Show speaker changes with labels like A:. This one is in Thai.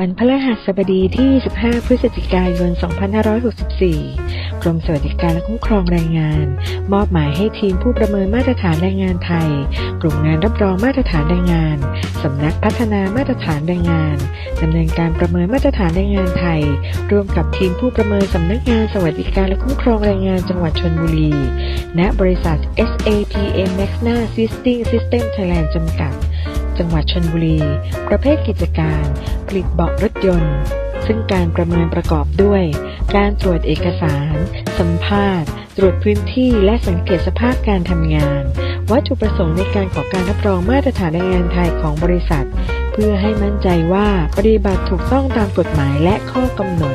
A: วันพฤหัสบดีที่25พฤศจิกายน 2564 กรมสวัสดิการและคุ้มครองแรงงาน มอบหมายให้ทีมผู้ประเมินมาตรฐานแรงงานไทย กลุ่มงานรับรองมาตรฐานแรงงาน สำนักพัฒนามาตรฐานแรงงานดำเนินการประเมินมาตรฐานแรงงานไทย ร่วมกับทีมผู้ประเมินสำนักงานสวัสดิการและคุ้มครองแรงงานจังหวัดชลบุรี ณ บริษัท SAPM Maxna System System Thailand จำกัด จังหวัดชนบุรี ประเภทกิจการผลิตเบาะรถยนต์ ซึ่งการประเมินประกอบด้วย การตรวจเอกสาร สัมภาษณ์ ตรวจพื้นที่และสังเกตสภาพการทำงาน วัตถุประสงค์ในการขอการรับรองมาตรฐานแรงงานไทยของบริษัท เพื่อให้มั่นใจว่าปฏิบัติถูกต้องตามกฎหมายและข้อกำหนด